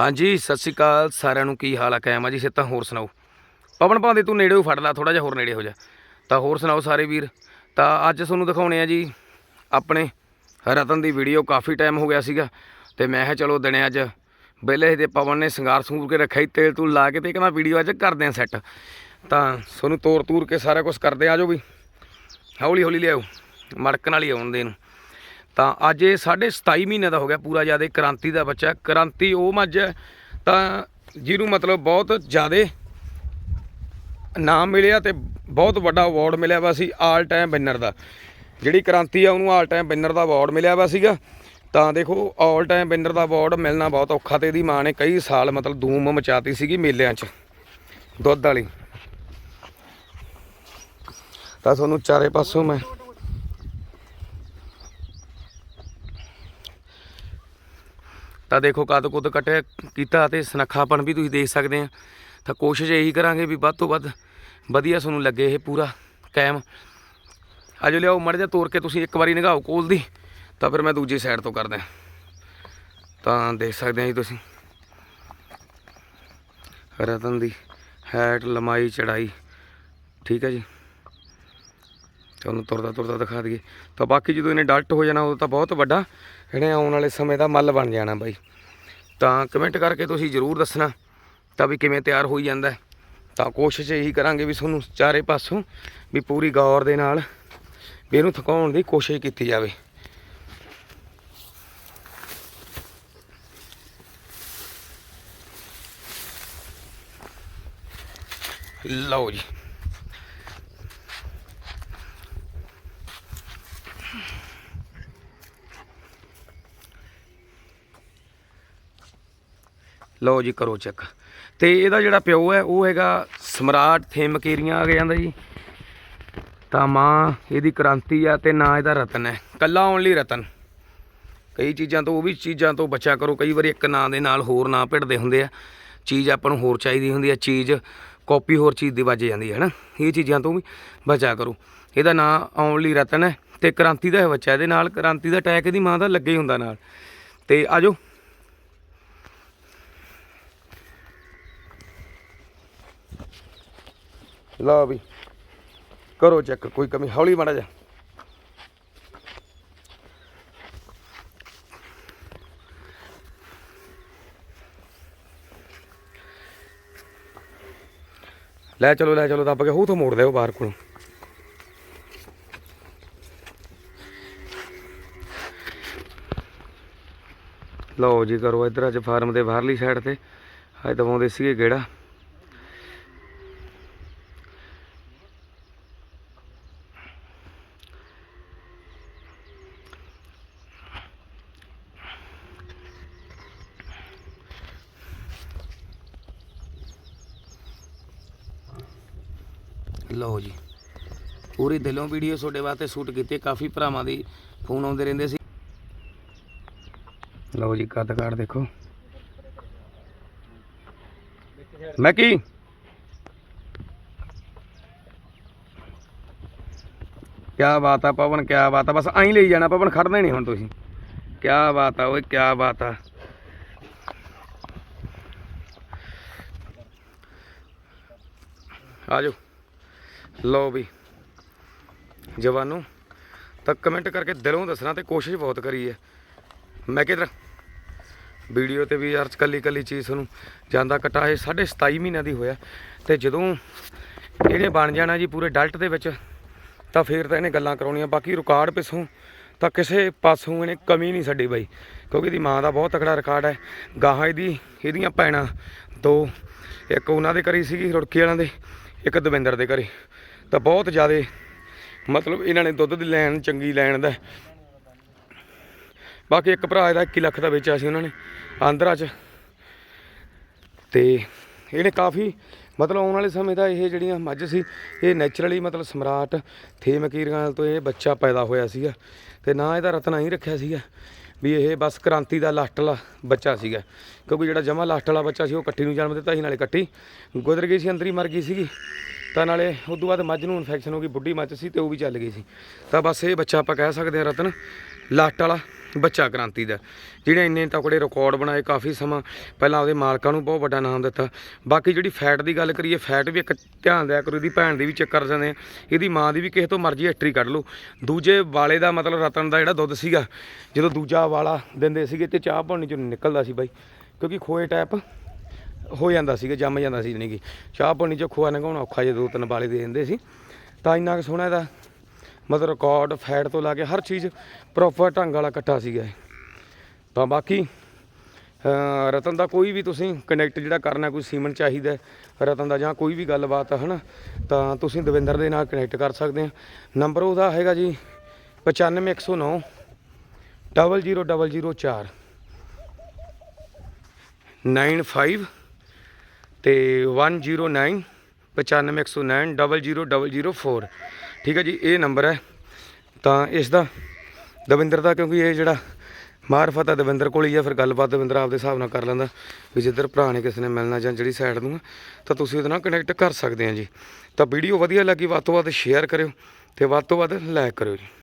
ਹਾਂਜੀ, ਸਤਿ ਸ਼੍ਰੀ ਅਕਾਲ। ਸਾਰਿਆਂ ਨੂੰ ਕੀ ਹਾਲ ਆ, ਕਾਇਮ ਆ ਜੀ? ਸਿੱਤਾ ਹੋਰ ਸੁਣਾਓ। ਪਵਨ ਭਾਂਦੇ ਤੂੰ ਨੇੜੇ ਹੋ, ਫੜ ਲਾ ਥੋੜਾ ਜਿਹਾ ਹੋਰ ਨੇੜੇ ਹੋ ਜਾ। ਤਾਂ ਹੋਰ ਸੁਣਾਓ ਸਾਰੇ ਵੀਰ? ਤਾਂ ਅੱਜ ਤੁਹਾਨੂੰ ਦਿਖਾਉਣੇ ਆ ਜੀ, ਆਪਣੇ ਰਤਨ ਦੀ ਵੀਡੀਓ ਕਾਫੀ ਟਾਈਮ ਹੋ ਗਿਆ ਸੀਗਾ। ਤੇ ਮੈਂ ਕਿਹਾ ਚਲੋ ਦਿਨੇ ਅੱਜ ਵਿਹਲੇ ਦੇ ਪਵਨ ਨੇ ਸ਼ਿੰਗਾਰ ਸੰਗੂਰ ਕੇ ਰੱਖਿਆ ਸੀ, ਤੇਲ ਤੂਲ ਲਾ ਕੇ ਤੇ ਕਹਿੰਦਾ ਵੀਡੀਓ ਅੱਜ ਕਰਦੇ ਆ ਸੈੱਟ ਤਾਂ ਤੁਹਾਨੂੰ ਤੋਰ ਤੂਰ ਕੇ ਸਾਰਾ ਕੁਝ ਕਰਦੇ ਆ ਜਾਓ ਵੀ। ਹੌਲੀ ਹੌਲੀ ਲਿਆਓ, ਮੜਕਣ ਵਾਲੀ ਆਉਣ ਦੇ ਨੂੰ। ਤਾਂ ਅੱਜ ਇਹ ਸਾਢੇ 27 ਮਹੀਨੇ ਦਾ ਹੋ ਗਿਆ ਪੂਰਾ ਜ਼ਿਆਦਾ ਕ੍ਰਾਂਤੀ ਦਾ ਬੱਚਾ। ਕ੍ਰਾਂਤੀ ਉਹ ਮੱਝ ਹੈ, ਤਾਂ ਜਿਹਨੂੰ ਮਤਲਬ ਬਹੁਤ ਜਿਆਦੇ ਨਾਮ ਮਿਲਿਆ ਤੇ ਬਹੁਤ ਵੱਡਾ ਅਵਾਰਡ ਮਿਲਿਆ ਵਾ ਸੀ ਆਲ ਟਾਈਮ ਵਿਨਰ ਦਾ। ਜਿਹੜੀ ਕ੍ਰਾਂਤੀ ਆ, ਉਹਨੂੰ ਆਲ ਟਾਈਮ ਵਿਨਰ ਦਾ ਅਵਾਰਡ ਮਿਲਿਆ ਵਾ ਸੀਗਾ। ਤਾਂ ਦੇਖੋ ਆਲ ਟਾਈਮ ਵਿਨਰ ਦਾ ਅਵਾਰਡ ਮਿਲਣਾ ਬਹੁਤ ਔਖਾ ਤੇ ਇਹਦੀ ਮਾਂ ਨੇ ਕਈ ਸਾਲ ਮਤਲਬ ਧੂਮ ਮਚਾਤੀ ਸੀਗੀ ਮੇਲਿਆਂ 'ਚ, ਦੁੱਧ ਵਾਲੀ। ਤਾਂ ਤੁਹਾਨੂੰ ਚਾਰੇ ਪਾਸੋਂ ਮੈਂ ਤਾਂ ਦੇਖੋ ਕਦ ਕੁੱਦ ਕੱਟਿਆ ਕੀਤਾ ਤੇ ਸਨੱਖਾਪਣ ਵੀ ਤੁਸੀਂ ਦੇਖ ਸਕਦੇ ਆ। ਤਾਂ ਕੋਸ਼ਿਸ਼ ਇਹੀ ਕਰਾਂਗੇ ਵੀ ਵੱਧ ਤੋਂ ਵੱਧ ਵਧੀਆ ਤੁਹਾਨੂੰ ਲੱਗੇ ਇਹ ਪੂਰਾ ਕਾਇਮ। ਆਜੋ ਲਿਆਓ, ਮੜ ਜਾ ਤੋੜ ਕੇ ਤੁਸੀਂ ਇੱਕ ਵਾਰੀ ਨਿਗਾਹੋ ਕੋਲ ਦੀ, ਤਾਂ ਫਿਰ ਮੈਂ ਦੂਜੀ ਸਾਈਡ ਤੋਂ ਕਰਦਾ। ਤਾਂ ਦੇਖ ਸਕਦੇ ਆ ਜੀ ਤੁਸੀਂ। ਰਤਨ ਦੀ ਹੈਟ ਲਮਾਈ ਚੜਾਈ ਠੀਕ ਹੈ ਜੀ। ਤੁਹਾਨੂੰ ਤੁਰਦਾ ਤੁਰਦਾ ਦਿਖਾ ਦਈਏ। ਤਾਂ ਬਾਕੀ ਜਦੋਂ ਇਹਨੇ ਡਲਟ ਹੋ ਜਾਣਾ, ਉਦੋਂ ਤਾਂ ਬਹੁਤ ਵੱਡਾ ਇਹਨੇ ਆਉਣ ਵਾਲੇ ਸਮੇਂ ਦਾ ਮੱਲ ਬਣ ਜਾਣਾ ਬਾਈ। ਤਾਂ ਕਮੈਂਟ ਕਰਕੇ ਤੁਸੀਂ ਜਰੂਰ ਦੱਸਣਾ ਤਾਂ ਵੀ ਕਿਵੇਂ ਤਿਆਰ ਹੋਈ ਜਾਂਦਾ ਤਾਂ ਕੋਸ਼ਿਸ਼ ਇਹੀ ਕਰਾਂਗੇ ਵੀ ਤੁਹਾਨੂੰ ਚਾਰੇ ਪਾਸੋਂ ਵੀ ਪੂਰੀ ਗੌਰ ਦੇ ਨਾਲ ਵੀ ਇਹਨੂੰ ਥਕਾਉਣ ਦੀ ਕੋਸ਼ਿਸ਼ ਕੀਤੀ ਜਾਵੇ। ਲਓ ਜੀ। ਲਓ ਜੀ ਕਰੋ ਚੈੱਕ। ਤੇ ਇਹਦਾ ਜਿਹੜਾ ਪਿਓ ਹੈ, ਉਹ ਹੈਗਾ ਸਮਰਾਟ ਥੇਮਕੇਰੀਆਂ ਆ ਗਿਆ ਜਾਂਦਾ ਜੀ। ਤਾਂ ਮਾਂ ਇਹਦੀ ਕ੍ਰਾਂਤੀ ਆ ਤੇ ਨਾ ਇਹਦਾ ਰਤਨ ਹੈ। ਕੱਲਾ ਓਨਲੀ ਰਤਨ। ਕਈ ਚੀਜ਼ਾਂ ਤੋਂ, ਉਹ ਵੀ ਚੀਜ਼ਾਂ ਤੋਂ ਬਚਿਆ ਕਰੋ। ਕਈ ਵਾਰੀ ਇੱਕ ਨਾਂ ਦੇ ਨਾਲ ਹੋਰ ਨਾਂ ਭਿੜਦੇ ਹੁੰਦੇ ਆ। ਚੀਜ਼ ਆਪਾਂ ਨੂੰ ਹੋਰ ਚਾਹੀਦੀ ਹੁੰਦੀ ਆ, ਚੀਜ਼ ਕਾਪੀ ਹੋਰ ਚੀਜ਼ ਦੀ ਵੱਜ ਜਾਂਦੀ ਹੈ ਨਾ ਇਹ ਚੀਜ਼ਾਂ ਤੋਂ ਵੀ ਬਚਿਆ ਕਰੋ। ਇਹਦਾ ਨਾਂ ਓਨਲੀ ਰਤਨ ਹੈ ਤੇ ਕ੍ਰਾਂਤੀ ਦਾ ਹੈ ਬੱਚਾ ਇਹਦੇ ਨਾਲ, ਕ੍ਰਾਂਤੀ ਦਾ ਅਟੈਕ ਇਹਦੀ ਮਾਂ ਦਾ ਲੱਗੇ ਹੀ ਹੁੰਦਾ ਨਾਲ। ਤੇ ਆਜੋ ਲਓ ਵੀ, ਕਰੋ ਚੈੱਕ, ਕੋਈ ਕਮੀ, ਹੌਲੀ ਮਾੜਾ ਜਾ ਲੈ ਚਲੋ ਲੈ ਚਲੋ, ਦੱਬ ਕੇ ਹੂ ਤੋਂ ਮੋੜ ਦਿਓ ਬਾਹਰ ਕੋਲੋਂ। ਲਓ ਜੀ, ਕਰੋ ਇਧਰ ਅੱਜ ਫਾਰਮ ਦੇ ਬਾਹਰਲੀ ਸਾਈਡ ਤੇ। ਅੱਜ ਦਵਾਉਂਦੇ ਸੀਗੇ ਗੇੜਾ। ਲਓ ਜੀ। ਪੂਰੀ ਦਿਲੋਂ ਵੀਡੀਓ ਤੁਹਾਡੇ ਵਾਸਤੇ ਸ਼ੂਟ ਕੀਤੀ ਕਾਫੀ ਭਰਾਵਾਂ ਦੀ ਫੋਨ ਆਉਂਦੇ ਰਹਿੰਦੇ ਸੀ। ਲਓ ਜੀ, ਕੱਦ ਕਾੜ ਦੇਖੋ। ਮੈਂ ਕੀ ਕਿਆ ਬਾਤ ਆ ਪਵਨ, ਕਿਆ ਬਾਤ ਆ। ਬਸ ਐਂ ਲਈ ਜਾਣਾ ਪਵਨ ਖੜਨਾ ਨਹੀਂ ਹੁਣ ਤੁਸੀਂ। ਕਿਆ ਬਾਤ ਆ ਓਏ, ਕਿਆ ਬਾਤ ਆ। ਆਜੋ ਲਓ ਵੀ, ਜਵਾਨੋ, ਤਾਂ ਕਮੈਂਟ ਕਰਕੇ ਦਿਲੋਂ ਦੱਸਣਾ ਤੇ ਕੋਸ਼ਿਸ਼ ਬਹੁਤ ਕਰੀ ਹੈ ਮੈਂ ਕਿਧਰ? ਵੀਡੀਓ ਤੇ ਵੀ ਯਾਰ ਕੱਲੀ ਕੱਲੀ ਚੀਜ਼ ਤੁਹਾਨੂੰ ਜਾਂਦਾ ਕਟਾ ਇਹ 27 ਮਹੀਨਿਆਂ ਦੀ ਹੋਇਆ। ਤੇ ਜਦੋਂ ਇਹਨੇ ਬਣ ਜਾਣਾ ਜੀ ਪੂਰੇ ਡਲਟ ਦੇ ਵਿੱਚ, ਤਾਂ ਫੇਰ ਤਾਂ ਇਹਨੇ ਗੱਲਾਂ ਕਰਾਉਣੀਆਂ, ਬਾਕੀ ਰਿਕਾਰਡ ਪਿੱਛੋਂ ਤਾਂ ਕਿਸੇ ਪਾਸੋਂ ਇਹਨੇ ਕਮੀ ਨਹੀਂ ਛੱਡੀ ਬਾਈ, ਕਿਉਂਕਿ ਇਹਦੀ ਮਾਂ ਦਾ ਬਹੁਤ ਤਕੜਾ ਰਿਕਾਰਡ ਹੈ। ਗਾਹਾਂ ਇਹਦੀ, ਇਹਦੀਆਂ ਭੈਣਾਂ ਦੋ, ਇੱਕ ਉਹਨਾਂ ਦੇ ਘਰੀ ਸੀਗੀ, ਰੁੜਕੀ ਵਾਲਿਆਂ ਦੇ, ਇੱਕ ਦਵਿੰਦਰ ਦੇ ਘਰੇ। ਤਾਂ ਬਹੁਤ ਜ਼ਿਆਦਾ ਮਤਲਬ ਇਹਨਾਂ ਨੇ ਦੁੱਧ ਦੀ ਲੈਣ, ਚੰਗੀ ਲੈਣ ਦਾ। ਬਾਕੀ ਇੱਕ ਭਰਾ ਇਹਦਾ 21 ਲੱਖ ਦਾ ਵੇਚਿਆ ਸੀ ਉਹਨਾਂ ਨੇ ਆਂਧਰਾ 'ਚ। ਤੇ ਇਹਨੇ ਕਾਫੀ ਮਤਲਬ ਆਉਣ ਵਾਲੇ ਸਮੇਂ ਦਾ ਇਹ ਜਿਹੜੀਆਂ ਮੱਝ ਸੀ, ਇਹ ਨੇਚਰਲੀ ਮਤਲਬ ਸਮਰਾਟ ਥੇਮਕੀਰਾਂ ਤੋਂ ਇਹ ਬੱਚਾ ਪੈਦਾ ਹੋਇਆ ਸੀਗਾ। ਤੇ ਨਾ ਇਹਦਾ ਰਤਨਾ ਹੀ ਰੱਖਿਆ ਸੀਗਾ ਵੀ ਇਹ ਬਸ ਕ੍ਰਾਂਤੀ ਦਾ ਲਾਸਟ ਵਾਲਾ ਬੱਚਾ ਸੀਗਾ। ਕਿਉਂਕਿ ਜਿਹੜਾ ਜਮਾ ਲਾਸਟ ਵਾਲਾ ਬੱਚਾ ਸੀ ਉਹ ਕੱਟੀ ਨੂੰ ਜਨਮ ਦਿੱਤਾ ਸੀ, ਨਾਲੇ ਕੱਟੀ। ਗੁਜ਼ਰ ਗਈ ਸੀ, ਅੰਦਰ ਹੀ ਮਰ ਗਈ ਸੀਗੀ। ਤਾਂ ਨਾਲੇ ਉਸ ਤੋਂ ਬਾਅਦ ਮੱਝ ਨੂੰ ਇਨਫੈਕਸ਼ਨ ਹੋ ਗਈ, ਬੁੱਢੀ ਮੱਝ ਸੀ ਤੇ ਉਹ ਵੀ ਚੱਲ ਗਈ ਸੀ। ਤਾਂ ਬਸ ਇਹ ਬੱਚਾ ਆਪਾਂ ਕਹਿ ਸਕਦੇ ਹਾਂ ਰਤਨ ਲਾਸਟ ਵਾਲਾ ਬੱਚਾ ਕ੍ਰਾਂਤੀ ਦਾ ਜਿਹੜੇ ਇੰਨੇ ਤਕੜੇ ਰਿਕਾਰਡ ਬਣਾਏ ਕਾਫੀ ਸਮਾਂ, ਪਹਿਲਾਂ ਉਹਦੇ ਮਾਲਕਾਂ ਨੂੰ ਬਹੁਤ ਵੱਡਾ ਨਾਮ ਦਿੱਤਾ। ਬਾਕੀ ਜਿਹੜੀ ਫੈਟ ਦੀ ਗੱਲ ਕਰੀਏ ਫੈਟ ਵੀ ਇੱਕ ਧਿਆਨ ਦਿਆ ਕਰੋ, ਇਹਦੀ ਭੈਣ ਦੀ ਵੀ ਚੈੱਕ ਕਰ ਸਕਦੇ ਆ ਇਹਦੀ ਮਾਂ ਦੀ ਵੀ ਕਿਸੇ ਤੋਂ ਮਰਜ਼ੀ ਹਿਸਟਰੀ ਕੱਢ ਲਓ। ਦੂਜੇ ਵਾਲੇ ਦਾ ਮਤਲਬ ਰਤਨ ਦਾ ਜਿਹੜਾ ਦੁੱਧ ਸੀਗਾ, ਜਦੋਂ ਦੂਜਾ ਵਾਲਾ ਦਿੰਦੇ ਸੀਗੇ ਤੇ ਚਾਹ ਪਾਣੀ ਚੋਂ ਨਿਕਲਦਾ ਸੀ ਬਾਈ, ਕਿਉਂਕਿ ਖੋਏ ਟਾਈਪ ਹੋ ਜਾਂਦਾ ਸੀਗਾ, ਜੰਮ ਜਾਂਦਾ ਸੀ ਜਾਣੀ ਕਿ। ਚਾਹ ਪਾਣੀ 'ਚ ਖੋਆ ਨਗਾਉਣਾ ਔਖਾ ਜੇ ਦੋ ਤਿੰਨ ਵਾਲੇ ਦੇ ਦਿੰਦੇ ਸੀ। ਤਾਂ ਇੰਨਾ ਕੁ ਸੋਹਣਾ ਇਹਦਾ ਮਤਲਬ ਰਿਕਾਰਡ ਫੈਟ ਤੋਂ ਲਾ ਕੇ ਹਰ ਚੀਜ਼ ਪ੍ਰੋਪਰ ਢੰਗ ਵਾਲਾ ਇਕੱਠਾ ਸੀਗਾ ਤਾਂ ਬਾਕੀ ਰਤਨ ਦਾ ਕੋਈ ਵੀ ਤੁਸੀਂ ਕਨੈਕਟ ਜਿਹੜਾ ਕਰਨਾ, ਕੋਈ ਸੀਮਨ ਚਾਹੀਦਾ, ਰਤਨ ਦਾ ਜਾਂ ਕੋਈ ਵੀ ਗੱਲਬਾਤ ਹੈ ਹਨਾ, ਤਾਂ ਤੁਸੀਂ ਦਵਿੰਦਰ ਦੇ ਨਾਲ ਕਨੈਕਟ ਕਰ ਸਕਦੇ ਆ। ਨੰਬਰ ਉਹਦਾ ਹੈਗਾ ਜੀ 95109 00004 95 ਤੇ 109 95109 00004 ਠੀਕ ਹੈ ਜੀ ਇਹ ਨੰਬਰ ਹੈ ਤਾਂ ਇਸ ਦਾ ਦਵਿੰਦਰ ਦਾ ਕਿਉਂਕਿ ਇਹ ਜਿਹੜਾ ਮਾਰਫਤ ਹੈ ਦਵਿੰਦਰ ਕੋਲ ਹੀ ਆ ਫਿਰ ਗੱਲਬਾਤ ਦਵਿੰਦਰ ਆਪਦੇ ਹਿਸਾਬ ਨਾਲ ਕਰ ਲੈਂਦਾ ਵੀ ਜਿੱਧਰ ਭਰਾ ਨੇ ਕਿਸੇ ਨੇ ਮਿਲਣਾ ਜਾਂ ਜਿਹੜੀ ਸਾਈਡ ਨੂੰ ਤਾਂ ਤੁਸੀਂ ਉਹਦੇ ਨਾਲ ਕਨੈਕਟ ਕਰ ਸਕਦੇ ਆ ਜੀ ਤਾਂ ਵੀਡੀਓ ਵਧੀਆ ਲੱਗੀ ਵੱਧ ਤੋਂ ਵੱਧ ਸ਼ੇਅਰ ਕਰਿਓ ਤੇ ਵੱਧ ਤੋਂ ਵੱਧ ਲਾਈਕ ਕਰਿਓ ਜੀ